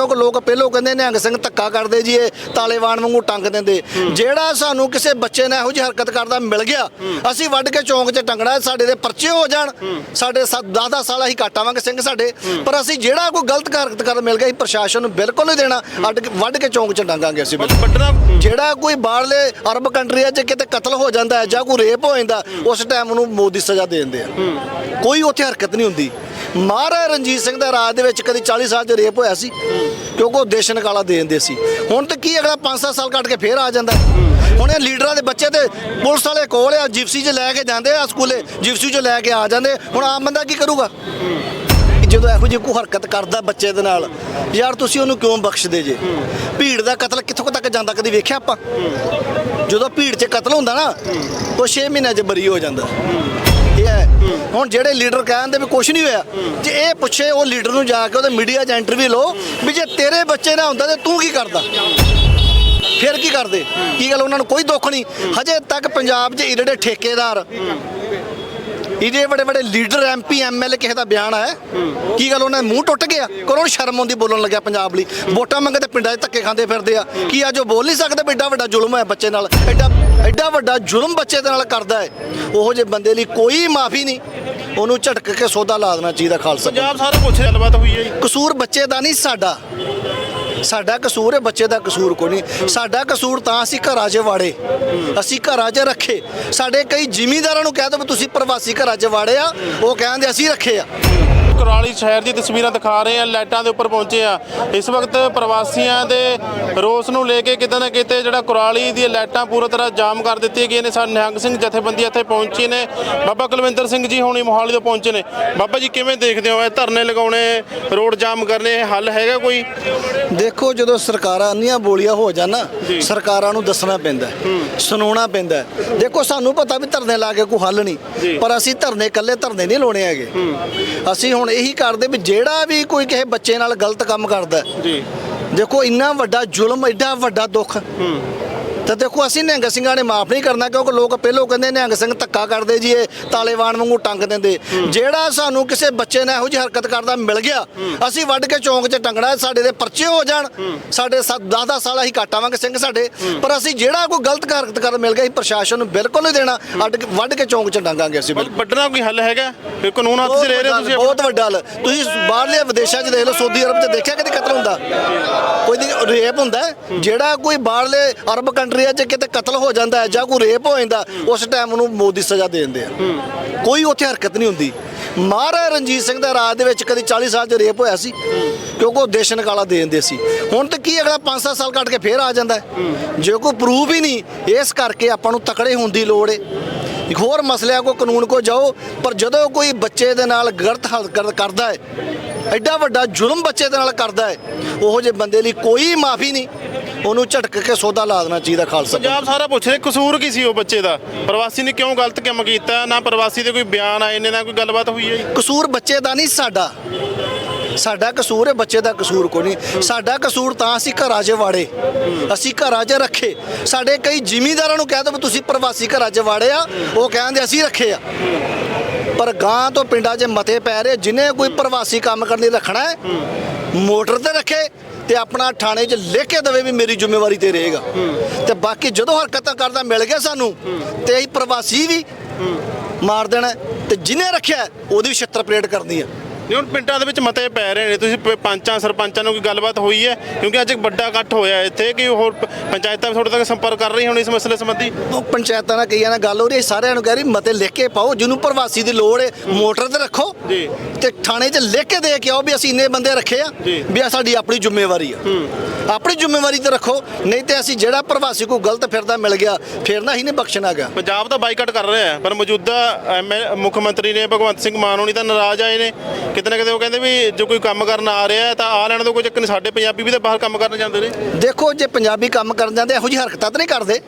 ਕਿਉਂਕਿ ਲੋਕ ਪਹਿਲੋਂ ਕਹਿੰਦੇ ਨਿਹੰਗ ਸਿੰਘ ਧੱਕਾ ਕਰਦੇ ਜੀ ਇਹ ਤਾਲੇਵਾਨ ਵਾਂਗੂ ਟੰਗ ਦਿੰਦੇ। ਜਿਹੜਾ ਸਾਨੂੰ ਕਿਸੇ ਬੱਚੇ ਨੇ ਇਹੋ ਜਿਹੀ ਹਰਕਤ ਕਰਦਾ ਮਿਲ ਗਿਆ ਅਸੀਂ ਵੱਢ ਕੇ ਚੌਂਕ 'ਚ ਟੰਗਣਾ ਸਾਡੇ ਦੇ ਪਰਚੇ ਹੋ ਜਾਣ। ਸਾਡੇ 10-10 ਸਾਲ ਅਸੀਂ ਕਾਟਾਵਾਂਗੇ ਸਿੰਘ ਸਾਡੇ। ਪਰ ਅਸੀਂ ਜਿਹੜਾ ਕੋਈ ਗਲਤ ਹਰਕਤ ਕਰ ਮਿਲ ਗਿਆ ਅਸੀਂ ਪ੍ਰਸ਼ਾਸਨ ਨੂੰ ਬਿਲਕੁਲ ਨਹੀਂ ਦੇਣਾ। ਵੱਢ ਕੇ ਚੌਂਕ 'ਚ ਟੰਗਾਂਗੇ ਅਸੀਂ। ਵੱਡਣਾ ਜਿਹੜਾ ਕੋਈ ਬਾਹਰਲੇ ਅਰਬ ਕੰਟਰੀਆਂ 'ਚ ਕਿਤੇ ਕਤਲ ਹੋ ਜਾਂਦਾ ਹੈ ਜਾਂ ਕੋਈ ਰੇਪ ਹੋ ਜਾਂਦਾ ਉਸ ਟਾਈਮ ਉਹਨੂੰ ਮੌਤ ਦੀ ਸਜ਼ਾ ਦੇ ਦਿੰਦੇ ਆ। ਕੋਈ ਉੱਥੇ ਹਰਕਤ ਨਹੀਂ ਹੁੰਦੀ। ਮਹਾਰਾਜਾ ਰਣਜੀਤ ਸਿੰਘ ਦਾ ਰਾਜ ਦੇ ਵਿੱਚ ਕਦੀ 40 ਸਾਲ 'ਚ ਰੇਪ ਹੋਇਆ ਸੀ, ਕਿਉਂਕਿ ਉਹ ਦੇਸ਼ ਨਿਕਾਲਾ ਦੇ ਦਿੰਦੇ ਸੀ। ਹੁਣ ਤੇ ਕੀ ਅਗਲਾ 5-7 ਸਾਲ ਕੱਟ ਕੇ ਫੇਰ ਆ ਜਾਂਦਾ ਹੁਣ ਇਹ ਲੀਡਰਾਂ ਦੇ ਬੱਚੇ ਤੇ ਪੁਲਿਸ ਵਾਲੇ ਕੋਲ ਆ, ਜਿਪਸੀ 'ਚ ਲੈ ਕੇ ਜਾਂਦੇ ਆ ਸਕੂਲੇ, ਜਿਪਸੀ 'ਚ ਲੈ ਕੇ ਆ ਜਾਂਦੇ। ਹੁਣ ਆਮ ਬੰਦਾ ਕੀ ਕਰੂਗਾ? ਜਦੋਂ ਇਹੋ ਜਿਹੀ ਕੋਈ ਹਰਕਤ ਕਰਦਾ ਬੱਚੇ ਦੇ ਨਾਲ, ਯਾਰ ਤੁਸੀਂ ਉਹਨੂੰ ਕਿਉਂ ਬਖਸ਼ਦੇ ਜੇ? ਭੀੜ ਦਾ ਕਤਲ ਕਿੱਥੋਂ ਤੱਕ ਜਾਂਦਾ, ਕਦੀ ਵੇਖਿਆ ਆਪਾਂ? ਜਦੋਂ ਭੀੜ 'ਚ ਕਤਲ ਹੁੰਦਾ ਨਾ, ਉਹ 6 ਮਹੀਨਿਆਂ 'ਚ ਬਰੀ ਹੋ ਜਾਂਦਾ। ਇਹ ਹੈ। ਹੁਣ ਜਿਹੜੇ ਲੀਡਰ ਕਹਿੰਦੇ ਵੀ ਕੁਝ ਨਹੀਂ ਹੋਇਆ, ਜੇ ਇਹ ਪੁੱਛੇ ਉਹ ਲੀਡਰ ਨੂੰ ਜਾ ਕੇ ਉਹਦੇ ਮੀਡੀਆ 'ਚ ਇੰਟਰਵਿਊ ਲਓ ਵੀ ਜੇ ਤੇਰੇ ਬੱਚੇ ਨਾ ਹੁੰਦਾ ਤੇ ਤੂੰ ਕੀ ਕਰਦਾ? ਫਿਰ ਕੀ ਕਰਦੇ? ਕੀ ਗੱਲ ਉਹਨਾਂ ਨੂੰ ਕੋਈ ਦੁੱਖ ਨਹੀਂ? ਹਜੇ ਤੱਕ ਪੰਜਾਬ 'ਚ ਜਿਹੜੇ ਠੇਕੇਦਾਰ, ਇਹਦੇ ਵੱਡੇ ਵੱਡੇ ਲੀਡਰ ਐਮਪੀ ਐਮਐਲਏ ਕਿਸੇ ਦਾ ਬਿਆਨ ਆਇਆ? ਕੀ ਗੱਲ ਉਹਨਾਂ ਦਾ ਮੂੰਹ ਟੁੱਟ ਗਿਆ? ਕਰੋੜ ਸ਼ਰਮ ਆਉਂਦੀ ਬੋਲਣ ਲੱਗਿਆ ਪੰਜਾਬ ਲਈ। ਵੋਟਾਂ ਮੰਗੇ ਤੇ ਪਿੰਡਾਂ 'ਚ ਧੱਕੇ ਖਾਂਦੇ ਫਿਰਦੇ ਆ। ਕੀ ਅੱਜ ਉਹ ਬੋਲ ਨਹੀਂ ਸਕਦੇ ਵੀ ਐਡਾ ਵੱਡਾ ਜ਼ੁਲਮ ਹੈ ਬੱਚੇ ਨਾਲ? ਐਡਾ ਐਡਾ ਵੱਡਾ ਜ਼ੁਲਮ ਬੱਚੇ ਦੇ ਨਾਲ ਕਰਦਾ ਹੈ ਉਹੋ ਜਿਹੇ ਬੰਦੇ ਲਈ ਕੋਈ ਮਾਫੀ ਨਹੀਂ। ਉਹਨੂੰ ਝਟਕ ਕੇ ਸੋਧਾ ਲਾ ਦੇਣਾ ਚਾਹੀਦਾ ਖਾਲਸਾ ਪੰਜਾਬ ਸਾਰਾ ਪੁੱਛ ਗੱਲਬਾਤ ਹੋਈ ਹੈ ਜੀ। ਕਸੂਰ ਬੱਚੇ ਦਾ ਨਹੀਂ ਸਾਡਾ। ਸਾਡਾ ਕਸੂਰ ਹੈ ਬੱਚੇ ਦਾ ਕਸੂਰ ਕੋਈ ਨਹੀਂ। ਸਾਡਾ ਕਸੂਰ ਤਾਂ ਅਸੀਂ ਘਰਾਂ 'ਚ ਵਾੜੇ। ਅਸੀਂ ਘਰਾਂ 'ਚ ਰੱਖੇ। ਸਾਡੇ ਕਈ ਜ਼ਿਮੀਂਦਾਰਾਂ ਨੂੰ ਕਹਿ ਦੋ ਵੀ ਤੁਸੀਂ ਪ੍ਰਵਾਸੀ ਘਰਾਂ 'ਚ ਵਾੜੇ ਆ ਉਹ ਕਹਿੰਦੇ ਅਸੀਂ ਰੱਖੇ ਆ। ਕੁਰਾਲੀ ਸ਼ਹਿਰ ਦੀ ਤਸਵੀਰਾਂ ਦਿਖਾ ਰਹੇ ਆ ਲਾਈਟਾਂ ਦੇ ਉੱਪਰ ਪਹੁੰਚੇ ਆ ਇਸ ਵਕਤ ਪ੍ਰਵਾਸੀਆਂ ਦੇ ਰੋਸ ਨੂੰ ਲੈ ਕੇ ਕਿਤੇ ਨਾ ਕਿਤੇ ਜਿਹੜਾ ਕੁਰਾਲੀ ਦੀਆਂ ਲਾਈਟਾਂ ਪੂਰੀ ਤਰ੍ਹਾਂ ਜਾਮ ਕਰ ਦਿੱਤੀਆਂ ਗਈਆਂ ਨੇ। ਸਾਡੇ ਨਿਹੰਗ ਸਿੰਘ ਜਥੇਬੰਦੀ ਇੱਥੇ ਪਹੁੰਚੇ ਨੇ। ਬਾਬਾ ਕੁਲਵਿੰਦਰ ਸਿੰਘ ਜੀ ਹੁਣੀ ਮੋਹਾਲੀ ਤੋਂ ਪਹੁੰਚੇ ਨੇ। ਬਾਬਾ ਜੀ ਕਿਵੇਂ ਦੇਖਦੇ ਹੋ ਇਹ ਧਰਨੇ ਲਗਾਉਣੇ ਰੋਡ ਜਾਮ ਕਰਨੇ ਇਹ ਹੱਲ ਹੈਗਾ ਕੋਈ? ਦੇਖੋ ਜਦੋਂ ਸਰਕਾਰਾਂ ਅੰਨੀਆਂ ਬੋਲੀਆਂ ਹੋ ਜਾਣ ਨਾ। ਸਰਕਾਰਾਂ ਨੂੰ ਦੱਸਣਾ ਪੈਂਦਾ ਹੈ, ਸੁਣਾਉਣਾ ਪੈਂਦਾ ਹੈ। ਦੇਖੋ ਸਾਨੂੰ ਪਤਾ ਵੀ ਧਰਨੇ ਲਾ ਕੇ ਕੋਈ ਹੱਲ। ਨਹੀਂ। ਪਰ ਅਸੀਂ ਧਰਨੇ ਇਕੱਲੇ ਧਰਨੇ ਨਹੀਂ ਲਾਉਣੇ ਹੈਗੇ। ਅਸੀਂ ਹੁਣ ਇਹੀ ਕਰਦੇ ਵੀ ਜਿਹੜਾ ਵੀ ਕੋਈ ਕਿਸੇ ਬੱਚੇ ਨਾਲ ਗਲਤ ਕੰਮ ਕਰਦਾ ਹੈ, ਜੀ। ਦੇਖੋ ਇੰਨਾ ਵੱਡਾ ਜ਼ੁਲਮ ਐਡਾ ਵੱਡਾ ਦੁੱਖ। ਤਾਂ ਦੇਖੋ ਅਸੀਂ ਨਿਹੰਗ ਸਿੰਘਾਂ ਨੇ ਮਾਫ ਨਹੀਂ ਕਰਨਾ ਕਿਉਂਕਿ ਲੋਕ ਪਹਿਲੋਂ ਕਹਿੰਦੇ ਨਿਹੰਗ ਸਿੰਘ ਧੱਕਾ ਕਰਦੇ ਜੀ ਇਹ ਤਾਲੇਵਾਨ ਵਾਂਗੂ ਟੰਗ ਦਿੰਦੇ। ਜਿਹੜਾ ਸਾਨੂੰ ਕਿਸੇ ਬੱਚੇ ਨੇ ਇਹੋ ਜਿਹੀ ਹਰਕਤ ਕਰਦਾ ਮਿਲ ਗਿਆ ਅਸੀਂ ਵੱਢ ਕੇ ਚੌਂਕ 'ਚ ਟੰਗਣਾ ਸਾਡੇ ਦੇ ਪਰਚੇ ਹੋ ਜਾਣ। ਸਾਡੇ 10-10 ਸਾਲ ਅਸੀਂ ਕਾਟਾਵਾਂਗੇ ਸਿੰਘ ਸਾਡੇ। ਪਰ ਅਸੀਂ ਜਿਹੜਾ ਕੋਈ ਗਲਤ ਹਰਕਤ ਕਰ ਮਿਲ ਗਿਆ ਅਸੀਂ ਪ੍ਰਸ਼ਾਸਨ ਨੂੰ ਬਿਲਕੁਲ ਨਹੀਂ ਦੇਣਾ। ਵੱਢ ਕੇ ਚੌਂਕ 'ਚ ਟੰਗਾਂਗੇ ਅਸੀਂ ਬਿਲਕੁਲ। ਵੱਡਣਾ ਕੋਈ ਹੱਲ ਹੈਗਾ? ਇਹ ਕਾਨੂੰਨ ਹੱਥ 'ਚ ਲੈ ਰਹੇ ਤੁਸੀਂ ਬਹੁਤ ਵੱਡਾ ਹੱਲ। ਤੁਸੀਂ ਬਾਹਰਲੇ ਵਿਦੇਸ਼ਾਂ 'ਚ ਦੇਖ ਲਓ ਸਾਊਦੀ ਅਰਬ 'ਚ ਦੇਖਿਆ ਕਦੇ ਕਤਲ ਹੁੰਦਾ? ਕੋਈ ਰੇਪ ਹੁੰਦਾ। ਜਿਹੜਾ ਕੋਈ ਬਾਹਰਲੇ ਅਰਬ ਕੰਟਰੀਆਂ 'ਚ ਕਿਤੇ ਕਤਲ ਹੋ ਜਾਂਦਾ ਹੈ ਜਾਂ ਕੋਈ ਰੇਪ ਹੋ ਜਾਂਦਾ, ਉਸ ਟਾਈਮ ਉਹਨੂੰ ਮੌਤ ਦੀ ਸਜ਼ਾ ਦੇ ਦਿੰਦੇ ਆ। ਕੋਈ ਉੱਥੇ ਹਰਕਤ ਨਹੀਂ ਹੁੰਦੀ। ਮਹਾਰਾਜਾ ਰਣਜੀਤ ਸਿੰਘ ਦਾ ਰਾਜ ਦੇ ਵਿੱਚ ਕਦੀ 40 ਸਾਲ 'ਚ ਰੇਪ ਹੋਇਆ ਸੀ, ਕਿਉਂਕਿ ਉਹ ਦੇਸ਼ ਨਿਕਾਲਾ ਦੇ ਦਿੰਦੇ ਸੀ। ਹੁਣ ਤੇ ਕੀ ਅਗਲਾ 5-7 ਸਾਲ ਕੱਟ ਕੇ ਫੇਰ ਆ ਜਾਂਦਾ ਜੇ ਕੋਈ ਪ੍ਰੂਫ ਹੀ ਨਹੀਂ, ਇਸ ਕਰਕੇ ਆਪਾਂ ਨੂੰ ਤਕੜੇ ਹੋਣ ਦੀ ਲੋੜ ਹੈ ਇੱਕ ਹੋਰ ਮਸਲਿਆਂ ਕੋ ਕਾਨੂੰਨ ਕੋ ਜਾਓ, ਪਰ ਜਦੋਂ ਕੋਈ ਬੱਚੇ ਦੇ ਨਾਲ ਗਲਤ ਹਰਕਤ ਕਰਦਾ ਹੈ, ਐਡਾ ਵੱਡਾ ਜ਼ੁਲਮ ਬੱਚੇ ਦੇ ਨਾਲ ਕਰਦਾ ਹੈ, ਉਹੋ ਜਿਹੇ ਬੰਦੇ ਲਈ ਕੋਈ ਮਾਫੀ ਨਹੀਂ। ਉਹਨੂੰ ਝਟਕ ਕੇ ਸੋਧਾ ਲਾ ਦੇਣਾ ਚਾਹੀਦਾ ਖਾਲਸਾ ਪੰਜਾਬ ਸਾਰਾ ਪੁੱਛ ਰਿਹਾ ਕਸੂਰ ਕੀ ਸੀ ਉਹ ਬੱਚੇ ਦਾ? ਪ੍ਰਵਾਸੀ ਨੇ ਕਿਉਂ ਗਲਤ ਕੰਮ ਕੀਤਾ? ਨਾ ਪ੍ਰਵਾਸੀ ਦੇ ਕੋਈ ਬਿਆਨ ਆਏ ਨੇ ਨਾ ਕੋਈ ਗੱਲਬਾਤ ਹੋਈ ਹੈ ਕਸੂਰ ਬੱਚੇ ਦਾ ਨਹੀਂ ਸਾਡਾ। ਸਾਡਾ ਕਸੂਰ ਹੈ ਬੱਚੇ ਦਾ ਕਸੂਰ ਕੋਈ ਨਹੀਂ। ਸਾਡਾ ਕਸੂਰ ਤਾਂ ਅਸੀਂ ਘਰਾਂ 'ਚ ਵਾੜੇ। ਅਸੀਂ ਘਰਾਂ 'ਚ ਰੱਖੇ। ਸਾਡੇ ਕਈ ਜ਼ਿਮੀਂਦਾਰਾਂ ਨੂੰ ਕਹਿ ਦੋ ਵੀ ਤੁਸੀਂ ਪ੍ਰਵਾਸੀ ਘਰਾਂ 'ਚ ਵਾੜੇ ਆ ਉਹ ਕਹਿੰਦੇ ਅਸੀਂ ਰੱਖੇ ਆ। ਪਰ ਗਾਂ ਤੋਂ ਪਿੰਡਾਂ 'ਚ ਮਤੇ ਪੈ ਰਹੇ ਜਿਨੇ ਕੋਈ ਪ੍ਰਵਾਸੀ ਕੰਮ ਕਰਨ ਲਈ ਰੱਖਣਾ ਹੈ ਮੋਟਰ ਤੇ ਰੱਖੇ ਤੇ ਆਪਣਾ ਥਾਣੇ 'ਚ ਲਿਖ ਕੇ ਦੇਵੇ ਵੀ ਮੇਰੀ ਜ਼ਿੰਮੇਵਾਰੀ ਤੇ ਰਹੇਗਾ। ਤੇ ਬਾਕੀ ਜਦੋਂ ਹਰਕਤਾਂ ਕਰਦਾ ਮਿਲ ਗਿਆ ਸਾਨੂੰ, ਤੇ ਇਹ ਪ੍ਰਵਾਸੀ ਵੀ ਮਾਰ ਦੇਣਾ ਹੈ ਤੇ ਜਿਨੇ ਰੱਖਿਆ ਉਹਦੀ ਵੀ ਛਿੱਤਰ ਪਲੇਟ ਕਰਨੀ ਆ ਨਹੀਂ ਹੁਣ ਪਿੰਡਾਂ ਦੇ ਵਿੱਚ ਮਤੇ ਪੈ ਰਹੇ ਨੇ। ਤੁਸੀਂ ਪ- ਪੰਚਾਂ ਸਰਪੰਚਾਂ ਨਾਲ ਕੋਈ ਗੱਲਬਾਤ ਹੋਈ ਹੈ? ਕਿਉਂਕਿ ਅੱਜ ਇੱਕ ਵੱਡਾ ਇਕੱਠ ਹੋਇਆ ਇੱਥੇ ਕਿ ਹੋਰ ਪ- ਪੰਚਾਇਤਾਂ ਵੀ ਤੁਹਾਡੇ ਤੱਕ ਸੰਪਰਕ ਕਰ ਰਹੀ ਹੁਣ ਇਸ ਮਸਲੇ ਸੰਬੰਧੀ? ਉਹ ਪੰਚਾਇਤਾਂ ਨਾਲ ਕਈਆਂ ਨਾਲ ਗੱਲ ਹੋ ਰਹੀ ਹੈ। ਸਾਰਿਆਂ ਨੂੰ ਕਹਿ ਰਹੀ ਮਤੇ ਲਿਖ ਕੇ ਪਾਓ। ਜਿਹਨੂੰ ਪ੍ਰਵਾਸੀ ਦੀ ਲੋੜ ਹੈ ਮੋਟਰ ਤੇ ਰੱਖੋ। ਜੀ। ਤੇ ਥਾਣੇ 'ਚ ਲਿਖ ਕੇ ਦੇ ਕੇ ਆਓ ਵੀ ਅਸੀਂ ਇੰਨੇ ਬੰਦੇ ਰੱਖੇ ਆ ਜੀ। ਵੀ ਆ ਸਾਡੀ ਆਪਣੀ ਜ਼ਿੰਮੇਵਾਰੀ ਆ। ਆਪਣੀ ਜ਼ਿੰਮੇਵਾਰੀ ਤੇ ਰੱਖੋ। ਨਹੀਂ ਤੇ ਅਸੀਂ ਜਿਹੜਾ ਪ੍ਰਵਾਸੀ ਕੋਈ ਗਲਤ ਫਿਰਦਾ ਮਿਲ ਗਿਆ ਫਿਰ ਨਾ ਹੀ ਨਹੀਂ ਬਖਸ਼ਣਾ ਗਾ ਪੰਜਾਬ ਤਾਂ ਬਾਈਕਾਟ ਕਰ ਰਿਹਾ ਹੈ ਪਰ ਮੌਜੂਦਾ ਐਮਐਲ ਮੁੱਖ ਮੰਤਰੀ ਨੇ ਭਗਵੰਤ ਸਿੰਘ ਮਾਨ ਹੋਣੀ ਤਾਂ ਨਾਰਾਜ਼ ਆਏ ਨੇ ਕਿਤੇ ਨਾ ਕਿਤੇ ਉਹ ਕਹਿੰਦੇ ਵੀ ਜੋ ਕੋਈ ਕੰਮ ਕਰਨ ਆ ਰਿਹਾ ਹੈ ਤਾਂ ਆ ਲੈਣ ਤੋਂ ਕੋਈ ਚੱਕਰ ਨਹੀਂ ਸਾਡੇ ਪੰਜਾਬੀ ਵੀ ਤਾਂ ਬਾਹਰ ਕੰਮ ਕਰਨ ਜਾਂਦੇ ਨੇ। ਦੇਖੋ ਜੇ ਪੰਜਾਬੀ ਕੰਮ ਕਰਨ ਜਾਂਦੇ ਇਹੋ ਜਿਹੀ ਹਰਕਤਾਂ ਤਾਂ ਨਹੀਂ ਕਰਦੇ।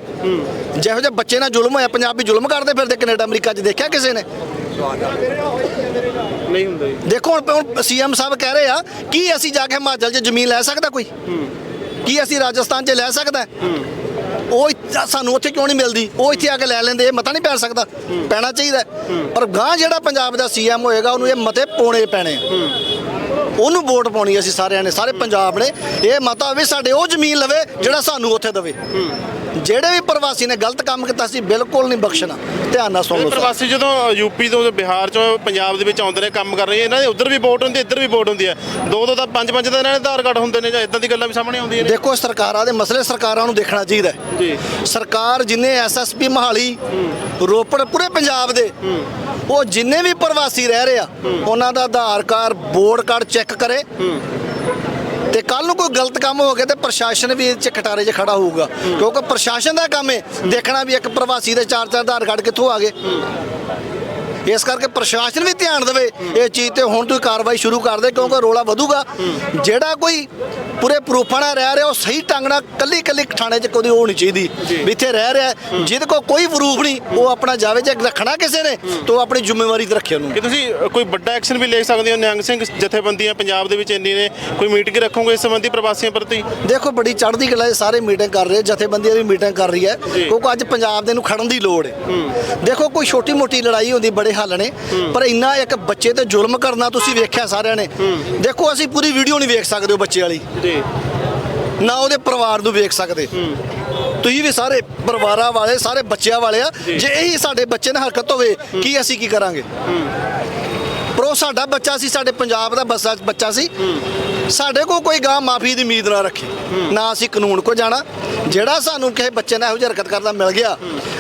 ਜਿਹੋ ਜਿਹੇ ਬੱਚੇ ਨਾਲ ਜ਼ੁਲਮ ਹੋਇਆ ਪੰਜਾਬੀ ਜ਼ੁਲਮ ਕਰਦੇ ਫਿਰਦੇ ਕੈਨੇਡਾ ਅਮਰੀਕਾ 'ਚ ਦੇਖਿਆ ਕਿਸੇ ਨੇ? ਨਹੀਂ ਹੁੰਦੇ ਦੇਖੋ ਹੁਣ ਹੁਣ ਸੀਐਮ ਸਾਹਿਬ ਕਹਿ ਰਹੇ ਆ ਕੀ ਅਸੀਂ ਜਾ ਕੇ ਹਿਮਾਚਲ 'ਚ ਜ਼ਮੀਨ ਲੈ ਸਕਦਾ ਕੋਈ? ਕੀ ਅਸੀਂ ਰਾਜਸਥਾਨ 'ਚ ਲੈ ਸਕਦਾ? ਹੈ? ਉਹ ਇੱਥੇ- ਸਾਨੂੰ ਉੱਥੇ ਕਿਉਂ ਨਹੀਂ ਮਿਲਦੀ? ਉਹ ਇੱਥੇ ਆ ਕੇ ਲੈ ਲੈਂਦੇ ਇਹ ਮਤਾ ਨਹੀਂ ਪੈ ਸਕਦਾ। ਪੈਣਾ ਚਾਹੀਦਾ ਹੈ। ਪਰ ਗਾਂ ਜਿਹੜਾ ਪੰਜਾਬ ਦਾ ਸੀਐਮ ਹੋਏਗਾ ਉਹਨੂੰ ਇਹ ਮਤੇ ਪਾਉਣੇ ਪੈਣੇ ਆ। ਉਹਨੂੰ ਵੋਟ ਪਾਉਣੀ ਅਸੀਂ ਸਾਰਿਆਂ ਨੇ ਸਾਰੇ ਪੰਜਾਬ ਨੇ। ਇਹ ਮਤਾ ਵੀ ਸਾਡੇ ਉਹ ਜ਼ਮੀਨ ਲਵੇ ਜਿਹੜਾ ਸਾਨੂੰ ਉੱਥੇ ਦੇਵੇ। ਜਿਹੜੇ ਵੀ ਪ੍ਰਵਾਸੀ ਨੇ ਗਲਤ ਕੰਮ ਕੀਤਾ ਸੀ ਬਿਲਕੁਲ ਨਹੀਂ ਬਖਸ਼ਣਾ। ਧਿਆਨ ਨਾਲ ਸੁਣ ਇਹ ਲਓ ਸਰ। ਪ੍ਰਵਾਸੀ ਜਦੋਂ ਯੂਪੀ ਤੋਂ ਬਿਹਾਰ ਚੋਂ ਪੰਜਾਬ ਦੇ ਵਿੱਚ ਆਉਂਦੇ ਨੇ ਕੰਮ ਕਰ ਰਹੇ ਇਹਨਾਂ ਦੇ ਉੱਧਰ ਵੀ ਵੋਟ ਹੁੰਦੀ ਹੈ ਇੱਧਰ ਵੀ ਵੋਟ ਹੁੰਦੀ ਹੈ। ਦੋ ਦੋ ਤਾਂ ਪੰਜ ਪੰਜ ਤਾਂ ਇਹਨਾਂ ਦੇ ਆਧਾਰ ਕਾਰਡ ਹੁੰਦੇ ਨੇ ਜਾਂ ਇਦਾਂ ਦੀ ਗੱਲਾਂ ਵੀ ਸਾਹਮਣੇ ਆਉਂਦੀਆਂ ਨੇ। ਦੇਖੋ ਸਰਕਾਰਾਂ ਦੇ ਮਸਲੇ ਸਰਕਾਰਾਂ ਨੂੰ ਦੇਖਣਾ ਚਾਹੀਦਾ ਹੈ। ਜੀ। ਸਰਕਾਰ ਜਿੰਨੇ ਐਸਐਸਪੀ ਮਹਾਲੀ ਰੋਪੜ ਪੂਰੇ ਪੰਜਾਬ ਦੇ ਉਹ ਜਿੰਨੇ ਵੀ ਪ੍ਰਵਾਸੀ ਰਹਿ ਰਹੇ ਆ ਉਹਨਾਂ ਦਾ Aadhaar card vote card check ਕਰੇ। ਤੇ ਕੱਲ ਨੂੰ ਕੋਈ ਗਲਤ ਕੰਮ ਹੋ ਗਿਆ ਤੇ ਪ੍ਰਸ਼ਾਸਨ ਵੀ ਇਹ ਚ ਕਟਾਰੇ 'ਚ ਖੜਾ ਹੋਊਗਾ। ਕਿਉਂਕਿ ਪ੍ਰਸ਼ਾਸਨ ਦਾ ਕੰਮ ਹੈ ਦੇਖਣਾ ਵੀ ਇੱਕ ਪ੍ਰਵਾਸੀ ਦੇ ਚਾਰ ਚਾਰ ਆਧਾਰ ਕਾਰਡ ਕਿੱਥੋਂ ਆ ਗਏ। ਇਸ ਕਰਕੇ ਪ੍ਰਸ਼ਾਸਨ ਵੀ ਧਿਆਨ ਦੇਵੇ ਇਹ ਚੀਜ਼ ਤੇ ਹੁਣ ਤੋਂ ਹੀ ਕਾਰਵਾਈ ਸ਼ੁਰੂ ਕਰ ਦੇ ਕਿਉਂਕਿ ਰੋਲਾ ਵਧੂਗਾ। ਜਿਹੜਾ ਕੋਈ ਪੂਰੇ ਪ੍ਰੂਫਾਂ ਨਾਲ ਰਹਿ ਰਿਹਾ ਉਹ ਸਹੀ ਢੰਗ ਨਾਲ ਕੱਲੀ ਕੱਲੀ ਥਾਣੇ 'ਚ ਕੋਈ ਹੋਣੀ ਚਾਹੀਦੀ ਵੀ ਇੱਥੇ ਰਹਿ ਰਿਹਾ। ਜਿਹਦੇ ਕੋਲ ਕੋਈ ਪ੍ਰੂਫ ਨਹੀਂ ਉਹ ਆਪਣਾ ਜਾਵੇ ਜੇ ਰੱਖਣਾ ਕਿਸੇ ਨੇ ਤਾਂ ਆਪਣੀ ਜ਼ਿੰਮੇਵਾਰੀ ਤੇ ਰੱਖੇ ਉਹਨੂੰ। ਕਿ ਤੁਸੀਂ ਕੋਈ ਵੱਡਾ ਐਕਸ਼ਨ ਵੀ ਲੈ ਸਕਦੇ ਹੋ? ਨਿਹੰਗ ਸਿੰਘ ਜਥੇਬੰਦੀਆਂ ਪੰਜਾਬ ਦੇ ਵਿੱਚ ਇੰਨੀ ਨੇ ਕੋਈ ਮੀਟਿੰਗ ਰੱਖੋਗੇ ਇਸ ਸੰਬੰਧੀ ਪ੍ਰਵਾਸੀਆਂ ਪ੍ਰਤੀ? ਦੇਖੋ ਬੜੀ ਚੜ੍ਹਦੀ ਕਲਾ ਇਹ ਸਾਰੇ ਮੀਟਿੰਗ ਕਰ ਰਹੇ ਜਥੇਬੰਦੀਆਂ ਵੀ ਮੀਟਿੰਗ ਕਰ ਰਹੀ ਹੈ। ਕਿਉਂਕਿ ਅੱਜ ਪੰਜਾਬ ਦੇ ਨੂੰ ਖੜਨ ਦੀ ਲੋੜ ਹੈ। ਦੇਖੋ ਕੋਈ ਛੋਟੀ ਮੋਟੀ ਲੜਾਈ ਹੁੰਦੀ ਬੜੇ ਹੱਲ ਨੇ ਪਰ ਇੰਨਾ ਇੱਕ ਬੱਚੇ ਤੇ ਜ਼ੁਲਮ ਕਰਨਾ ਤੁਸੀਂ ਵੇਖਿਆ ਸਾਰਿਆਂ ਨੇ। ਦੇਖੋ ਅਸੀਂ ਪੂਰੀ ਵੀਡੀਓ ਨਹੀਂ ਵੇਖ ਸਕਦੇ ਉਹ ਬੱਚੇ ਵਾਲੀ। ਜੀ। ਨਾ ਉਹਦੇ ਪਰਿਵਾਰ ਨੂੰ ਵੇਖ ਸਕਦੇ। ਤੁਸੀਂ ਵੀ ਸਾਰੇ ਪਰਿਵਾਰਾਂ ਵਾਲੇ ਸਾਰੇ ਬੱਚਿਆਂ ਵਾਲੇ ਆ। ਜੇ। ਇਹੀ ਸਾਡੇ ਬੱਚੇ ਨਾਲ ਹਰਕਤ ਹੋਵੇ ਕੀ ਅਸੀਂ ਕੀ ਕਰਾਂਗੇ? ਪਰ ਉਹ ਸਾਡਾ ਬੱਚਾ ਸੀ ਸਾਡੇ ਪੰਜਾਬ ਦਾ ਬੱਚਾ ਸੀ। ਸਾਡੇ ਕੋਲ ਕੋਈ ਗਾਂ ਮਾਫੀ ਦੀ ਉਮੀਦ ਨਾ ਰੱਖੇ। ਨਾ ਅਸੀਂ ਕਾਨੂੰਨ ਕੋ ਜਾਣਾ। ਜਿਹੜਾ ਸਾਨੂੰ ਕਿਸੇ ਬੱਚੇ ਨਾਲ ਇਹੋ ਜਿਹੀ ਹਰਕਤ ਕਰਦਾ ਮਿਲ ਗਿਆ।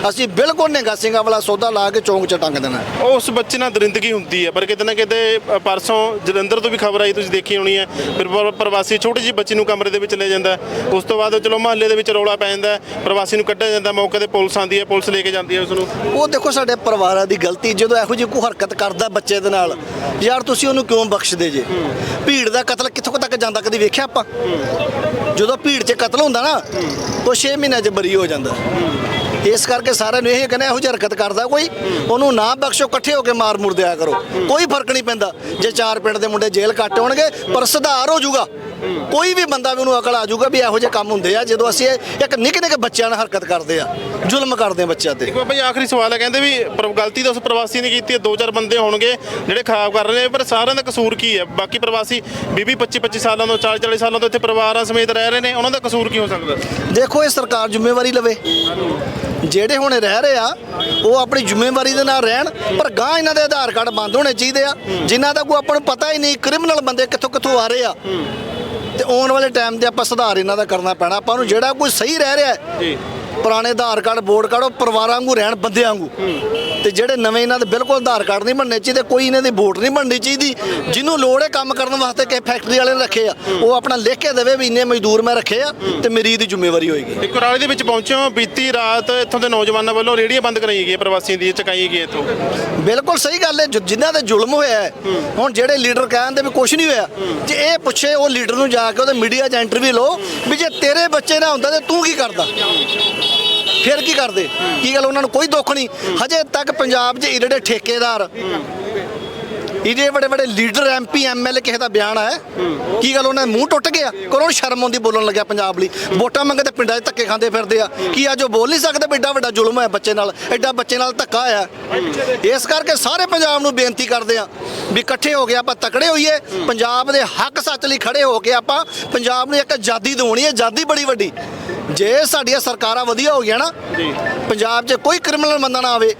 ਅਸੀਂ ਬਿਲਕੁਲ ਨਿਹੰਗਾ ਸਿੰਘਾਂ ਵਾਲਾ ਸੌਦਾ ਲਾ ਕੇ ਚੌਂਕ ਚ ਟੰਗ ਦੇਣਾ। ਉਸ ਬੱਚੇ ਨਾਲ ਦਰਿੰਦਗੀ ਹੁੰਦੀ ਹੈ ਪਰ ਕਿਤੇ ਨਾ ਕਿਤੇ ਅ, ਪਰਸੋਂ ਜਲੰਧਰ ਤੋਂ ਵੀ ਖਬਰ ਆਈ ਤੁਸੀਂ ਦੇਖੀ ਹੋਣੀ ਹੈ। ਫਿਰ ਪਰ- ਪ੍ਰਵਾਸੀ ਛੋਟੀ ਜਿਹੀ ਬੱਚੀ ਨੂੰ ਕਮਰੇ ਦੇ ਵਿੱਚ ਲੈ ਜਾਂਦਾ ਹੈ। ਉਸ ਤੋਂ ਬਾਅਦ ਚਲੋ ਮਹੱਲੇ ਦੇ ਵਿੱਚ ਰੌਲਾ ਪੈ ਜਾਂਦਾ ਹੈ, ਪ੍ਰਵਾਸੀ ਨੂੰ ਕੱਢਿਆ ਜਾਂਦਾ ਮੌਕੇ ਤੇ ਪੁਲਿਸ ਆਂਦੀ ਹੈ ਪੁਲਿਸ ਲੈ ਕੇ ਜਾਂਦੀ ਹੈ ਉਸ ਨੂੰ। ਉਹ ਦੇਖੋ ਸਾਡੇ ਪਰਿਵਾਰਾਂ ਦੀ ਗਲਤੀ ਜਦੋਂ ਇਹੋ ਜਿਹੀ ਕੋਈ ਹਰਕਤ ਕਰਦਾ ਬੱਚੇ ਦੇ ਨਾਲ ਯਾਰ ਤੁਸੀਂ ਉਹਨੂੰ ਕਿਉਂ ਬਖਸ਼ਦੇ ਜੇ? ਭੀੜ ਦਾ ਕਤਲ ਕਿੱਥੋਂ ਕੁ ਤੱਕ ਜਾਂਦਾ, ਕਦੀ ਵੇਖਿਆ ਆਪਾਂ? ਜਦੋਂ ਭੀੜ 'ਚ ਕਤਲ ਹੁੰਦਾ ਨਾ, ਉਹ 6 ਮਹੀਨਿਆਂ 'ਚ ਬਰੀ ਹੋ ਜਾਂਦਾ। ਇਸ ਕਰਕੇ ਸਾਰਿਆਂ ਨੂੰ ਇਹ ਕਹਿੰਦੇ ਇਹੋ ਜਿਹੀ ਹਰਕਤ ਕਰਦਾ ਕੋਈ, ਉਹਨੂੰ ਨਾ ਬਖਸ਼ੋ, ਇਕੱਠੇ ਹੋ ਕੇ ਮਾਰ ਮੁਰ ਦਿਆ ਕਰੋ। ਕੋਈ ਫ਼ਰਕ ਨਹੀਂ ਪੈਂਦਾ। ਜੇ ਚਾਰ ਪਿੰਡ ਦੇ ਮੁੰਡੇ ਜੇਲ੍ਹ ਕੱਟ ਹੋਣਗੇ ਪਰ ਸੁਧਾਰ ਹੋ ਜਾਊਗਾ। ਕੋਈ ਵੀ ਬੰਦਾ ਵੀ ਉਹਨੂੰ ਅਕਲ ਆ ਜਾਊਗਾ ਵੀ ਇਹੋ ਜਿਹੇ ਕੰਮ ਹੁੰਦੇ ਆ ਜਦੋਂ ਅਸੀਂ ਇਹ ਇੱਕ ਨਿੱਕੇ ਨਿੱਕੇ ਬੱਚਿਆਂ ਨਾਲ ਹਰਕਤ ਕਰਦੇ ਆ ਜ਼ੁਲਮ ਕਰਦੇ ਆ ਬੱਚਿਆਂ ਤੇ। ਬਾਬਾ ਜੀ ਆਖਰੀ ਸਵਾਲ ਹੈ ਕਹਿੰਦੇ ਵੀ ਪਰ ਗਲਤੀ ਤਾਂ ਉਸ ਪ੍ਰਵਾਸੀ ਨੇ ਕੀਤੀ ਹੈ ਦੋ ਚਾਰ ਬੰਦੇ ਹੋਣਗੇ ਜਿਹੜੇ ਖਰਾਬ ਕਰ ਰਹੇ ਨੇ ਪਰ ਸਾਰਿਆਂ ਦਾ ਕਸੂਰ ਕੀ ਹੈ? ਬਾਕੀ ਪ੍ਰਵਾਸੀ 20 25 25 ਸਾਲਾਂ ਤੋਂ 40 40 ਸਾਲਾਂ ਤੋਂ ਇੱਥੇ ਪਰਿਵਾਰਾਂ ਸਮੇਤ ਰਹਿ ਰਹੇ ਨੇ ਉਹਨਾਂ ਦਾ ਕਸੂਰ ਕੀ ਹੋ ਸਕਦਾ? ਦੇਖੋ ਇਹ ਸਰਕਾਰ ਜ਼ਿੰਮੇਵਾਰੀ ਲਵੇ। ਜਿਹੜੇ ਹੁਣ ਰਹਿ ਰਹੇ ਆ ਉਹ ਆਪਣੀ ਜ਼ਿੰਮੇਵਾਰੀ ਦੇ ਨਾਲ ਰਹਿਣ ਪਰ ਗਾਂ ਇਹਨਾਂ ਦੇ ਆਧਾਰ ਕਾਰਡ ਬੰਦ ਹੋਣੇ ਚਾਹੀਦੇ ਆ। ਜਿਨ੍ਹਾਂ ਦਾ ਕੋਈ ਆਪਾਂ ਨੂੰ ਪਤਾ ਹੀ ਨਹੀਂ ਕ੍ਰਿਮੀਨਲ ਬੰਦੇ ਕਿੱਥੋਂ ਕਿੱਥੋਂ ਆ ਰਹੇ ਆ। ਤੇ ਆਉਣ ਵਾਲੇ ਟਾਈਮ ਤੇ ਆਪਾਂ ਸੁਧਾਰ ਇਹਨਾਂ ਦਾ ਕਰਨਾ ਪੈਣਾ, ਆਪਾਂ ਨੂੰ ਜਿਹੜਾ ਕੋਈ ਸਹੀ ਰਹਿ ਰਿਹਾ ਜੀ। ਪੁਰਾਣੇ ਆਧਾਰ ਕਾਰਡ ਵੋਟ ਕਾਰਡ ਉਹ ਪਰਿਵਾਰਾਂ ਵਾਂਗੂ ਰਹਿਣ ਬੰਦਿਆਂ ਵਾਂਗੂ। ਤੇ ਜਿਹੜੇ ਨਵੇਂ ਇਹਨਾਂ ਦੇ ਬਿਲਕੁਲ ਆਧਾਰ ਕਾਰਡ ਨਹੀਂ ਬਣਨੇ ਚਾਹੀਦੇ ਕੋਈ ਇਹਨਾਂ ਦੀ ਵੋਟ ਨਹੀਂ ਬਣਨੀ ਚਾਹੀਦੀ। ਜਿਹਨੂੰ ਲੋੜ ਹੈ ਕੰਮ ਕਰਨ ਵਾਸਤੇ ਕਿ ਫੈਕਟਰੀ ਵਾਲੇ ਨੇ ਰੱਖੇ ਆ ਉਹ ਆਪਣਾ ਲਿਖ ਕੇ ਦੇਵੇ ਵੀ ਇੰਨੇ ਮਜ਼ਦੂਰ ਮੈਂ ਰੱਖੇ ਆ ਤੇ ਮੇਰੀ ਇਹਦੀ ਜ਼ਿੰਮੇਵਾਰੀ ਹੋਏਗੀ। ਤੇ ਕੁਰਾਲੀ ਦੇ ਵਿੱਚ ਪਹੁੰਚੇ ਹੋ ਬੀਤੀ ਰਾਤ ਇੱਥੋਂ ਦੇ ਨੌਜਵਾਨਾਂ ਵੱਲੋਂ ਰੇਹੜੀਆਂ ਬੰਦ ਕਰਾਈ ਗਈਆਂ ਪ੍ਰਵਾਸੀਆਂ ਦੀ ਚਕਾਈ ਗਈ ਇੱਥੋਂ। ਬਿਲਕੁਲ ਸਹੀ ਗੱਲ ਹੈ ਜੋ- ਜਿਨ੍ਹਾਂ ਤੇ ਜ਼ੁਲਮ ਹੋਇਆ ਹੈ ਹੁਣ ਜਿਹੜੇ ਲੀਡਰ ਕਹਿੰਦੇ ਵੀ ਕੁਝ ਨਹੀਂ ਹੋਇਆ ਜੇ ਇਹ ਪੁੱਛੇ ਉਹ ਲੀਡਰ ਨੂੰ ਜਾ ਕੇ ਉਹਦੇ ਮੀਡੀਆ 'ਚ ਇੰਟਰਵਿਊ ਲਓ ਵੀ ਜੇ ਤੇਰੇ ਬੱਚੇ ਨਾ ਹੁੰਦਾ ਤੇ ਤੂੰ ਕੀ ਕਰਦਾ? ਫਿਰ ਕੀ ਕਰਦੇ? ਕੀ ਗੱਲ ਉਹਨਾਂ ਨੂੰ ਕੋਈ ਦੁੱਖ ਨਹੀਂ? ਹਜੇ ਤੱਕ ਪੰਜਾਬ 'ਚ ਜਿਹੜੇ ਠੇਕੇਦਾਰ, ਇਹਦੇ ਵੱਡੇ ਵੱਡੇ ਲੀਡਰ ਐਮਪੀ ਐਮਐਲਏ ਕਿਸੇ ਦਾ ਬਿਆਨ ਆਇਆ? ਕੀ ਗੱਲ ਉਹਨਾਂ ਦੇ ਮੂੰਹ ਟੁੱਟ ਗਿਆ? ਕੋਲੋਂ ਸ਼ਰਮ ਆਉਂਦੀ ਬੋਲਣ ਲੱਗਿਆ ਪੰਜਾਬ ਲਈ? ਵੋਟਾਂ ਮੰਗੇ ਤੇ ਪਿੰਡਾਂ 'ਚ ਧੱਕੇ ਖਾਂਦੇ ਫਿਰਦੇ ਆ। ਕੀ ਅੱਜ ਉਹ ਬੋਲ ਨਹੀਂ ਸਕਦੇ ਵੀ ਐਡਾ ਵੱਡਾ ਜ਼ੁਲਮ ਹੈ ਬੱਚੇ ਨਾਲ? ਐਡਾ ਬੱਚੇ ਨਾਲ ਧੱਕਾ ਹੋਇਆ? ਇਸ ਕਰਕੇ ਸਾਰੇ ਪੰਜਾਬ ਨੂੰ ਬੇਨਤੀ ਕਰਦੇ ਆ ਵੀ ਇਕੱਠੇ ਹੋ ਕੇ ਆਪਾਂ ਤਕੜੇ ਹੋਈਏ। ਪੰਜਾਬ ਦੇ ਹੱਕ ਸੱਚ ਲਈ ਖੜੇ ਹੋ ਕੇ ਆਪਾਂ ਪੰਜਾਬ ਨੂੰ ਇੱਕ ਆਜ਼ਾਦੀ ਦਿਵਾਉਣੀ ਹੈ। ਆਜ਼ਾਦੀ ਬੜੀ ਵੱਡੀ। ਜੇ ਸਾਡੀਆਂ ਸਰਕਾਰਾਂ ਵਧੀਆ ਹੋ ਗਈਆਂ ਨਾ ਜੀ। ਪੰਜਾਬ 'ਚ ਕੋਈ ਕ੍ਰਿਮੀਨਲ ਬੰਦਾ ਨਾ ਆਵੇ।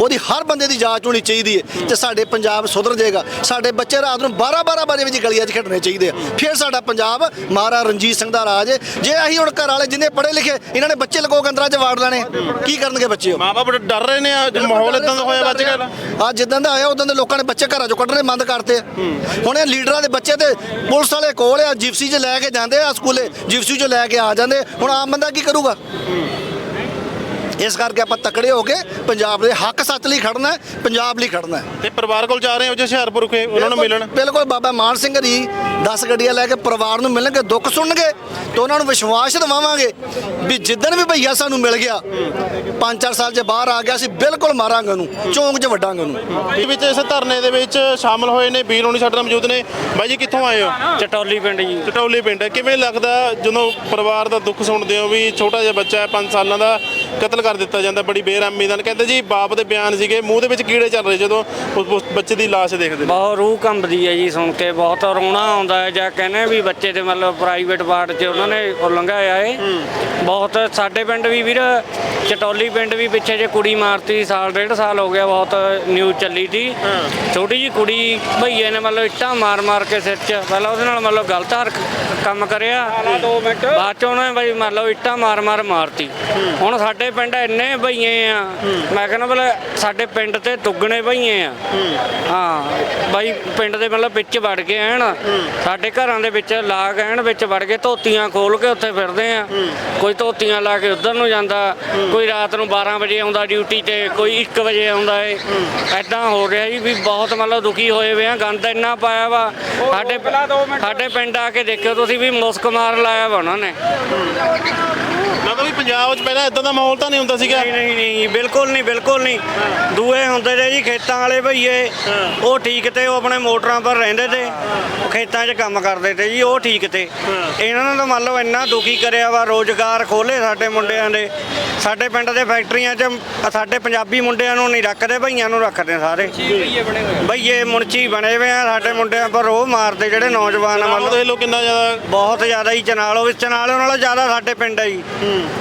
ਉਹਦੀ ਹਰ ਬੰਦੇ ਦੀ ਜਾਂਚ ਹੋਣੀ ਚਾਹੀਦੀ ਹੈ ਤੇ ਸਾਡੇ ਪੰਜਾਬ ਸੁਧਰ ਜਾਏਗਾ। ਸਾਡੇ ਬੱਚੇ ਰਾਤ ਨੂੰ 12 12 ਵਜੇ ਵਿੱਚ ਗਲੀਆਂ 'ਚ ਖੇਡਣੇ ਚਾਹੀਦੇ ਆ। ਫਿਰ ਸਾਡਾ ਪੰਜਾਬ ਮਹਾਰਾਜਾ ਰਣਜੀਤ ਸਿੰਘ ਦਾ ਰਾਜ ਜੇ ਅਸੀਂ ਹੁਣ ਘਰ ਵਾਲੇ ਜਿੰਨੇ ਪੜ੍ਹੇ ਲਿਖੇ ਇਹਨਾਂ ਨੇ ਬੱਚੇ ਲਗੋ ਅੰਦਰਾਂ 'ਚ ਵਾੜ ਲੈਣੇ ਕੀ ਕਰਨਗੇ ਬੱਚੇ ਮਾਪੇ ਡਰ ਰਹੇ ਨੇ ਅੱਜ ਮਾਹੌਲ ਇਦਾਂ ਦਾ ਹੋਇਆ ਬੱਚ ਗਿਆ ਆ ਜਿੱਦਾਂ ਦਾ ਹੋਇਆ ਉਦੋਂ ਦੇ ਲੋਕਾਂ ਨੇ ਬੱਚੇ ਘਰਾਂ ਚੋਂ ਕੱਢਣੇ ਬੰਦ ਕਰਤੇ ਆ। ਹੁਣ ਇਹ ਲੀਡਰਾਂ ਦੇ ਬੱਚੇ ਤੇ ਪੁਲਿਸ ਵਾਲੇ ਕੋਲ ਆ ਜਿਪਸੀ 'ਚ ਲੈ ਕੇ ਜਾਂਦੇ ਆ ਸਕੂਲੇ ਜਿਪਸੀ 'ਚ ਲੈ ਕੇ ਆ ਜਾਂਦੇ। ਹੁਣ ਆਮ ਬੰਦਾ ਕੀ ਕਰੂਗਾ? ਇਸ ਕਰਕੇ ਆਪਾਂ ਤਕੜੇ ਹੋ ਕੇ ਪੰਜਾਬ ਦੇ ਹੱਕ ਸੱਚ ਲਈ ਖੜਨਾ ਹੈ, ਪੰਜਾਬ ਲਈ ਖੜਨਾ ਹੈ। ਤੇ ਪਰਿਵਾਰ ਕੋਲ ਜਾ ਰਹੇ ਹੋ ਜੇ ਹੁਸ਼ਿਆਰਪੁਰ ਕੇ ਉਹਨਾਂ ਨੂੰ ਮਿਲਣ? ਬਿਲਕੁਲ ਬਾਬਾ ਮਾਨ ਸਿੰਘ ਜੀ 10 ਗੱਡੀਆਂ ਲੈ ਕੇ ਪਰਿਵਾਰ ਨੂੰ ਮਿਲਣਗੇ ਦੁੱਖ ਸੁਣਨਗੇ ਤੇ ਉਹਨਾਂ ਨੂੰ ਵਿਸ਼ਵਾਸ ਦਿਵਾਵਾਂਗੇ ਵੀ ਜਿੱਦਣ ਵੀ ਭਈਆ ਸਾਨੂੰ ਮਿਲ ਗਿਆ 5-4 ਸਾਲ 'ਚ ਬਾਹਰ ਆ ਗਿਆ ਅਸੀਂ ਬਿਲਕੁਲ ਮਾਰਾਂਗੇ ਉਹਨੂੰ ਚੌਂਕ 'ਚ ਵੱਡਾਂਗੇ ਉਹਨੂੰ। ਇਹ ਵਿੱਚ ਇਸ ਧਰਨੇ ਦੇ ਵਿੱਚ ਸ਼ਾਮਲ ਹੋਏ ਨੇ ਵੀਰ ਹੋਣੀ ਸਾਡੇ ਨਾਲ ਮੌਜੂਦ ਨੇ। ਬਾਈ ਜੀ ਕਿੱਥੋਂ ਆਏ ਹੋ? ਚਟੌਲੀ ਪਿੰਡ ਜੀ। ਟਟੌਲੀ ਪਿੰਡ ਹੈ। ਕਿਵੇਂ ਲੱਗਦਾ ਜਦੋਂ ਪਰਿਵਾਰ ਦਾ ਦੁੱਖ ਸੁਣਦੇ ਹੋ ਵੀ ਛੋਟਾ ਜਿਹਾ ਬੱਚਾ ਹੈ 5 ਸਾਲਾਂ ਦਾ ਕਤਲ ਕਰ ਦਿੱਤਾ ਜਾਂਦਾ ਬੜੀ ਬੇਰਹਿਮੀ ਨਾਲ। ਕਹਿੰਦੇ ਜੀ ਬਾਪ ਦੇ ਬਿਆਨ ਸੀਗੇ ਮੂੰਹ ਦੇ ਵਿੱਚ ਕੀੜੇ ਚੱਲ ਰਹੇ ਜਦੋਂ ਉਸ ਉਸ ਬੱਚੇ ਦੀ ਲਾਸ਼ ਦੇਖਦੇ ਨੇ। ਬਹੁਤ ਰੂਹ ਕੰਬਦੀ ਹੈ ਜੀ ਸੁਣ ਕੇ ਬਹੁਤ ਰੋਣਾ ਆਉਂਦਾ ਹੈ ਜਾਂ ਕਹਿੰਦੇ ਵੀ ਬੱਚੇ ਤੇ ਮਤਲਬ ਪ੍ਰਾਈਵੇਟ ਵਾਰਡ 'ਚ ਉਹਨਾਂ ਨੇ ਉਹ ਲੰਘਾਇਆ ਏ ਬਹੁਤ ਸਾਡੇ ਪਿੰਡ ਵੀ ਵੀਰ ਚਟੌਲੀ ਪਿੰਡ ਵੀ ਪਿੱਛੇ ਜੇ ਕੁੜੀ ਮਾਰਤੀ ਸਾਲ ਡੇਢ ਸਾਲ ਹੋ ਗਿਆ ਬਹੁਤ ਨਿਊਜ਼ ਚੱਲੀ ਸੀ। ਛੋਟੀ ਜੀ ਕੁੜੀ ਭਈਏ ਨੇ ਮਤਲਬ ਇੱਟਾਂ ਮਾਰ ਮਾਰ ਕੇ ਸਿਰ 'ਚ ਪਹਿਲਾਂ ਉਹਦੇ ਨਾਲ ਮਤਲਬ ਗਲਤ ਹਰਕ ਕੰਮ ਕਰਿਆ। ਬਾਅਦ 'ਚ ਉਹਨੇ ਬਈ ਮਤਲਬ ਇੱਟਾਂ ਮਾਰ ਮਾਰ ਮਾਰਤੀ। ਹੁਣ ਸਾਡੇ ਪਿੰਡ ਇੰਨੇ ਭਈਏ ਆ। ਮੈਂ ਕਹਿੰਦਾ ਮਤਲਬ ਸਾਡੇ ਪਿੰਡ ਤੇ ਦੁੱਗਣੇ ਭਈਏ ਆ। ਹਾਂ ਬਾਈ ਪਿੰਡ ਦੇ ਮਤਲਬ ਵਿੱਚ ਵੜ ਗਏ ਐਨ ਸਾਡੇ ਘਰਾਂ ਦੇ ਵਿੱਚ ਲਾ ਕੇ ਐਨ ਵਿੱਚ ਵੜ ਕੇ ਧੋਤੀਆਂ ਖੋਲ ਕੇ ਉੱਥੇ ਫਿਰਦੇ ਆ। ਕੋਈ ਧੋਤੀਆਂ ਲਾ ਕੇ ਉਧਰ ਨੂੰ ਜਾਂਦਾ ਕੋਈ ਰਾਤ ਨੂੰ 12 ਵਜੇ ਆਉਂਦਾ ਡਿਊਟੀ ਤੇ ਕੋਈ 1 ਵਜੇ ਆਉਂਦਾ ਏ। ਐਦਾਂ ਹੋ ਰਿਹਾ ਜੀ ਵੀ ਬਹੁਤ ਮਤਲਬ ਦੁਖੀ ਹੋਏ ਵੇ ਆ ਗੰਦ ਇੰਨਾ ਪਾਇਆ ਵਾ। ਸਾਡੇ ਸਾਡੇ ਪਿੰਡ ਆ ਕੇ ਦੇਖਿਓ ਤੁਸੀਂ ਵੀ ਮੁਸਕ ਮਾਰ ਲਾਇਆ ਵਾ ਉਹਨਾਂ ਨੇ। ਮਤਲਬ ਵੀ ਪੰਜਾਬ 'ਚ ਪਹਿਲਾਂ ਇਦਾਂ ਦਾ ਮਾਹੌਲ ਤਾਂ ਨਹੀਂ ਹੁੰਦਾ ਸੀਗਾ। ਨਹੀਂ ਨਹੀਂ ਨਹੀਂ ਬਿਲਕੁਲ ਨਹੀਂ ਬਿਲਕੁਲ ਨਹੀਂ। ਦੂਏ ਹੁੰਦੇ ਨੇ ਜੀ ਖੇਤਾਂ ਵਾਲੇ ਭਈਏ। ਉਹ ਠੀਕ ਤੇ ਉਹ ਆਪਣੇ ਮੋਟਰਾਂ ਪਰ ਰਹਿੰਦੇ ਤੇ ਖੇਤਾਂ 'ਚ ਕੰਮ ਕਰਦੇ ਤੇ ਜੀ ਉਹ ਠੀਕ ਤੇ। ਇਹਨਾਂ ਨੇ ਤਾਂ ਮੰਨ ਲਓ ਇੰਨਾ ਦੁਖੀ ਕਰਿਆ ਵਾ ਰੋਜ਼ਗਾਰ ਖੋਲੇ ਸਾਡੇ ਮੁੰਡਿਆਂ ਦੇ। ਸਾਡੇ ਪਿੰਡ ਦੇ ਫੈਕਟਰੀਆਂ 'ਚ ਸਾਡੇ ਪੰਜਾਬੀ ਮੁੰਡਿਆਂ ਨੂੰ ਨਹੀਂ ਰੱਖਦੇ ਭਈਆਂ ਨੂੰ ਰੱਖਦੇ ਸਾਰੇ। ਭਈਏ ਮੁਨਚੀ ਬਣੇ ਹੋਏ ਆ ਸਾਡੇ ਮੁੰਡਿਆਂ ਪਰ ਉਹ ਮਾਰਦੇ ਜਿਹੜੇ ਨੌਜਵਾਨ ਮੰਨ ਲਓ ਦੇਖ ਲਓ ਕਿੰਨਾ ਜ਼ਿਆਦਾ ਬਹੁਤ ਜ਼ਿਆਦਾ ਹੀ ਚਨਾਲੋ ਵਿੱਚ ਚਨਾਲੋ ਨਾਲੋਂ ਜ਼ਿਆਦਾ ਸਾਡੇ ਪਿੰਡ ਆ ਜੀ।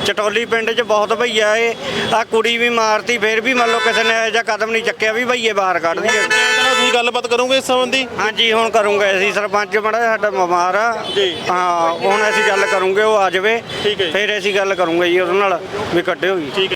ਚਟੋਲੀ ਪਿੰਡ 'ਚ ਬਹੁਤ ਭਈਆ ਏ ਆ ਕੁੜੀ ਵੀ ਮਾਰਤੀ ਫਿਰ ਵੀ ਮੰਨ ਲਓ ਕਿਸੇ ਨੇ ਇਹੋ ਜਿਹਾ ਕਦਮ ਨਹੀਂ ਚੱਕਿਆ ਵੀ ਭਈਏ ਬਾਹਰ ਕੱਢ ਦਈਏ। ਨਾਲ ਤੁਸੀਂ ਗੱਲਬਾਤ ਕਰੋਗੇ ਇਸ ਸੰਬੰਧੀ? ਹਾਂਜੀ ਹੁਣ ਕਰੂੰਗੇ ਅਸੀਂ ਸਰਪੰਚ ਬੜਾ ਸਾਡਾ ਬਿਮਾਰ ਆ। ਜੀ। ਹਾਂ ਹੁਣ ਅਸੀਂ ਗੱਲ ਕਰੂੰਗੇ ਉਹ ਆ ਜਾਵੇ। ਠੀਕ ਹੈ। ਫਿਰ ਅਸੀਂ ਗੱਲ ਕਰੂੰਗੇ ਜੀ ਉਹਦੇ ਨਾਲ ਵੀ ਕੱਢਿਓ ਜੀ। ਠੀਕ ਹੈ।